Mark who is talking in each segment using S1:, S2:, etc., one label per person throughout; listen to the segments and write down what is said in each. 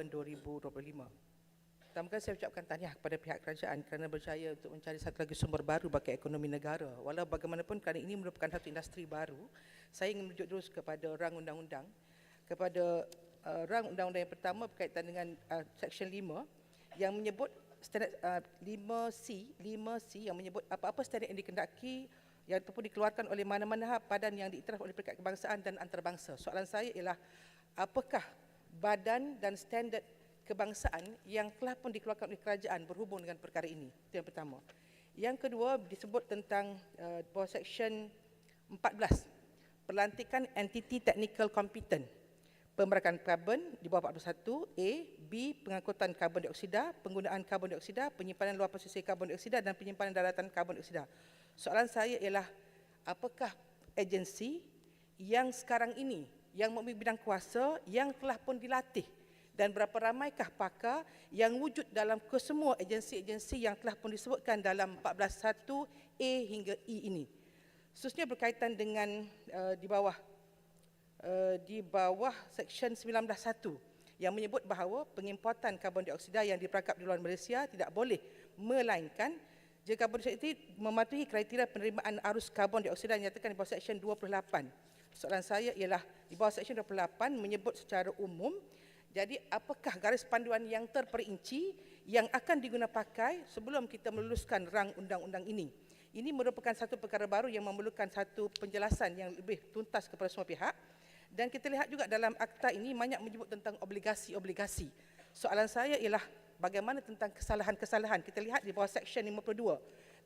S1: Open 2025. Pertama kali saya ucapkan tahniah kepada pihak kerajaan kerana berjaya untuk mencari satu lagi sumber baru bagi ekonomi negara. Walau bagaimanapun kerana ini merupakan satu industri baru, saya ingin merujuk terus kepada rang undang-undang, kepada uh, rang undang-undang yang pertama berkaitan dengan uh, Seksyen 5 yang menyebut standard uh, 5C, 5C yang menyebut apa-apa standard yang dikendaki yang ataupun dikeluarkan oleh mana-mana badan yang diiktiraf oleh Peringkat Kebangsaan dan Antarabangsa. Soalan saya ialah apakah badan dan standard kebangsaan yang telah pun dikeluarkan oleh kerajaan berhubung dengan perkara ini. Itu yang pertama. Yang kedua disebut tentang uh, bawah seksyen 14 pelantikan entiti technical competent pemerakan karbon di bawah 41 A B pengangkutan karbon dioksida penggunaan karbon dioksida penyimpanan luar pesisir karbon dioksida dan penyimpanan daratan karbon dioksida soalan saya ialah apakah agensi yang sekarang ini yang mempunyai bidang kuasa yang telah pun dilatih dan berapa ramaikah pakar yang wujud dalam kesemua agensi-agensi yang telah pun disebutkan dalam 14.1 A hingga E ini. Khususnya berkaitan dengan uh, di bawah uh, di bawah Seksyen 19.1 yang menyebut bahawa pengimportan karbon dioksida yang diperangkap di luar Malaysia tidak boleh melainkan jika karbon dioksida itu mematuhi kriteria penerimaan arus karbon dioksida yang nyatakan di bawah Seksyen 28. Soalan saya ialah di bawah Seksyen 28 menyebut secara umum jadi apakah garis panduan yang terperinci yang akan digunakan pakai sebelum kita meluluskan rang undang-undang ini? Ini merupakan satu perkara baru yang memerlukan satu penjelasan yang lebih tuntas kepada semua pihak. Dan kita lihat juga dalam akta ini banyak menyebut tentang obligasi-obligasi. Soalan saya ialah bagaimana tentang kesalahan-kesalahan. Kita lihat di bawah Seksyen 52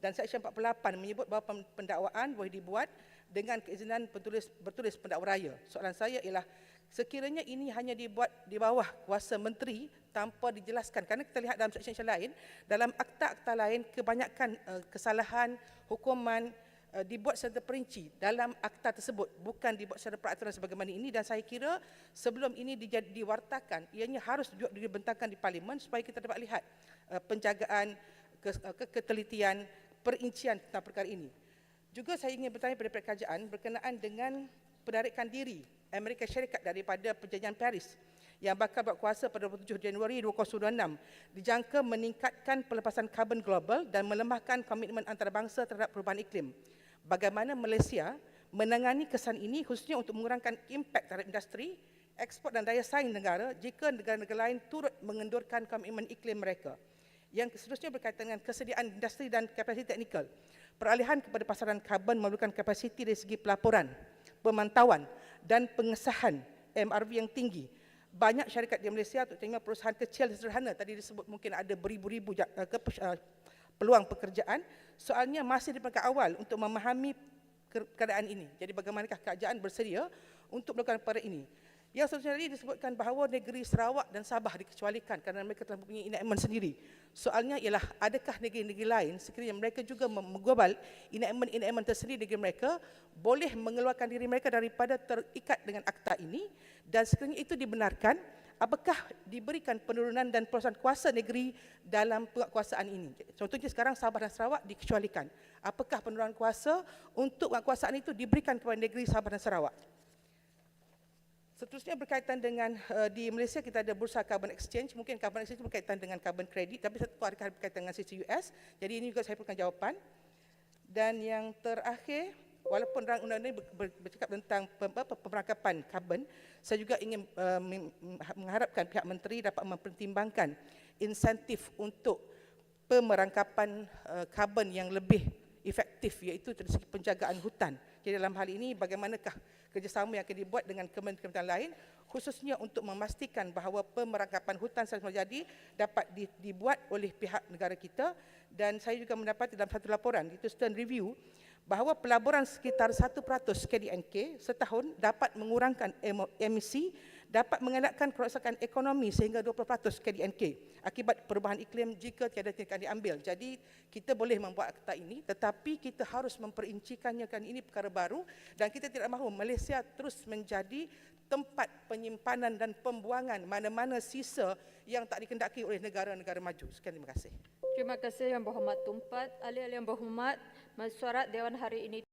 S1: dan Seksyen 48 menyebut bahawa pendakwaan boleh dibuat dengan keizinan bertulis, bertulis pendakwa raya. Soalan saya ialah sekiranya ini hanya dibuat di bawah kuasa menteri tanpa dijelaskan kerana kita lihat dalam seksyen lain dalam akta-akta lain kebanyakan uh, kesalahan hukuman uh, dibuat secara perinci dalam akta tersebut bukan dibuat secara peraturan sebagaimana ini dan saya kira sebelum ini dijad, diwartakan ianya harus juga dibentangkan di parlimen supaya kita dapat lihat uh, penjagaan ke, ke, ketelitian perincian tentang perkara ini juga saya ingin bertanya kepada kerajaan berkenaan dengan penarikan diri Amerika Syarikat daripada perjanjian Paris yang bakal berkuasa pada 27 Januari 2026 dijangka meningkatkan pelepasan karbon global dan melemahkan komitmen antarabangsa terhadap perubahan iklim. Bagaimana Malaysia menangani kesan ini khususnya untuk mengurangkan impak terhadap industri, ekspor dan daya saing negara jika negara-negara lain turut mengendurkan komitmen iklim mereka. Yang seterusnya berkaitan dengan kesediaan industri dan kapasiti teknikal. Peralihan kepada pasaran karbon memerlukan kapasiti dari segi pelaporan, pemantauan dan pengesahan MRV yang tinggi. Banyak syarikat di Malaysia, terutama perusahaan kecil dan sederhana, tadi disebut mungkin ada beribu-ribu uh, peluang pekerjaan, soalnya masih di peringkat awal untuk memahami keadaan ini. Jadi bagaimanakah kerajaan bersedia untuk melakukan perkara ini? Yang seterusnya tadi disebutkan bahawa negeri Sarawak dan Sabah dikecualikan kerana mereka telah mempunyai enactment sendiri. Soalnya ialah adakah negeri-negeri lain sekiranya mereka juga menggobal enactment-enactment tersendiri negeri mereka boleh mengeluarkan diri mereka daripada terikat dengan akta ini dan sekiranya itu dibenarkan apakah diberikan penurunan dan perusahaan kuasa negeri dalam penguasaan ini. Contohnya sekarang Sabah dan Sarawak dikecualikan. Apakah penurunan kuasa untuk penguasaan itu diberikan kepada negeri Sabah dan Sarawak? Seterusnya berkaitan dengan uh, di Malaysia kita ada bursa carbon exchange. Mungkin carbon exchange berkaitan dengan carbon credit tapi satu adakah berkaitan dengan CCUS. Jadi ini juga saya perlukan jawapan. Dan yang terakhir, walaupun rang undang-undang ini bercakap tentang pemerangkapan karbon, saya juga ingin uh, mengharapkan pihak menteri dapat mempertimbangkan insentif untuk pemerangkapan uh, karbon yang lebih efektif iaitu dari segi penjagaan hutan. Jadi dalam hal ini bagaimanakah kerjasama yang akan dibuat dengan kementerian-kementerian lain khususnya untuk memastikan bahawa pemerangkapan hutan yang terjadi dapat dibuat oleh pihak negara kita dan saya juga mendapat dalam satu laporan itu Stern Review bahawa pelaburan sekitar 1% KDNK setahun dapat mengurangkan emisi dapat mengelakkan kerosakan ekonomi sehingga 20% KDNK akibat perubahan iklim jika tiada tindakan diambil. Jadi kita boleh membuat akta ini tetapi kita harus memperincikannya kan ini perkara baru dan kita tidak mahu Malaysia terus menjadi tempat penyimpanan dan pembuangan mana-mana sisa yang tak dikendaki oleh negara-negara maju. Sekian terima kasih.
S2: Terima kasih Yang Berhormat Tumpat. Ahli-ahli yang berhormat, mesyuarat Dewan hari ini